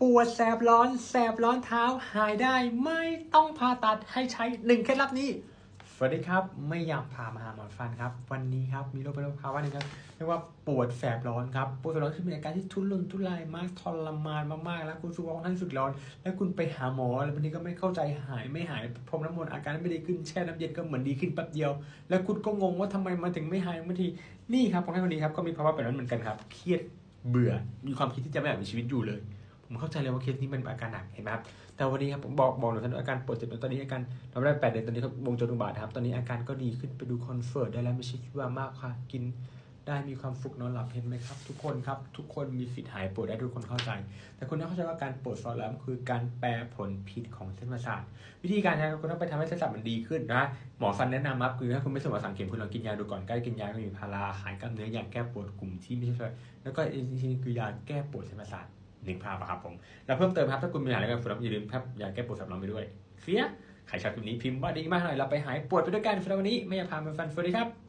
ปวดแสบร้อนแสบร้อนเท้าหายได้ไม่ต้องผ่าตัดให้ใช้หนึ่งเคล็ดลับนี้ สวัสดีครับ ไม่อยากพามาหาหมอฟันครับ วันนี้ครับมีโรคเป็นโรคภาวะหนึ่งครับเรียกว่าปวดแสบร้อนครับปวดแสบร้อนคือเป็นอาการที่ทุรนทุรายมากทรมานมากๆแล้วคุณรู้สึกว่าค่อนสุดร้อน แล้วคุณไปหาหมอแล้วบางทีก็ไม่เข้าใจหายไม่หายพรมน้ำมนต์อาการไม่ดีขึ้นแช่น้ำเย็นก็เหมือนดีขึ้นแป๊บเดียว แล้วคุณก็งงว่าทำไมมันถึงไม่หายบางทีนี่ครับคนไข้คนนี้ครับก็มีภาวะแบบนั้นเหมือนกันครับ เครียดเบื่อมีความคิดที่จะไม่อยากมีชีวิตอยู่เลย ผมเข้าใจเลยว่าเคสนี้มันอาการหนักเห็นไหมครับแต่วันนี้ครับผมบอกบอกหน่อยท่านอาการปวดเจ็บตอนนี้อาการเราได้แปดเดือนตอนนี้ครับวงจรอุบาทครับตอนนี้อาการก็ดีขึ้นไปดูคอนเฟิร์ตได้แล้วไม่ใช่คิดว่ามากค่ะกินได้มีความฟุกนอนหลับเห็นไหมครับ ทุกคนครับทุกคนมีสิทธิ์หายปวดได้ทุกคนเข้าใจ แต่คุณต้องเข้าใจว่าการปวดฟอร์แลมคือการแปรผลผิดของเส้นประสาทวิธีการใช้คุณต้องไปทำให้เส้นประสาทมันดีขึ้นนะหมอฟันแนะนำครับคือถ้าคุณไม่สมหวังสังเกตคุณลองกินยาดูก่อนใกล้กินยาก็มีพาราหายกล้ามเนื้อยาแก้ปวดกลุ่มที่ไม่ใช่แล้วก็อีกทีนึงคือยาแก้ปวดเส้นประสาท หนึ่งภาพอะครับผมแล้วเพิ่มเติมครับถ้าคุณมีปัญหาอะไรกับฝุ่นอย่าลืมครับยาแก้ปวดสำรองไปด้วยเสียใครชอบคลิปนี้พิมพ์ว่าดีมากเลยเราไปหายปวดไปด้วยกันสำหรับวันนี้ไม่อยากพามาฟันสวัสดีครับ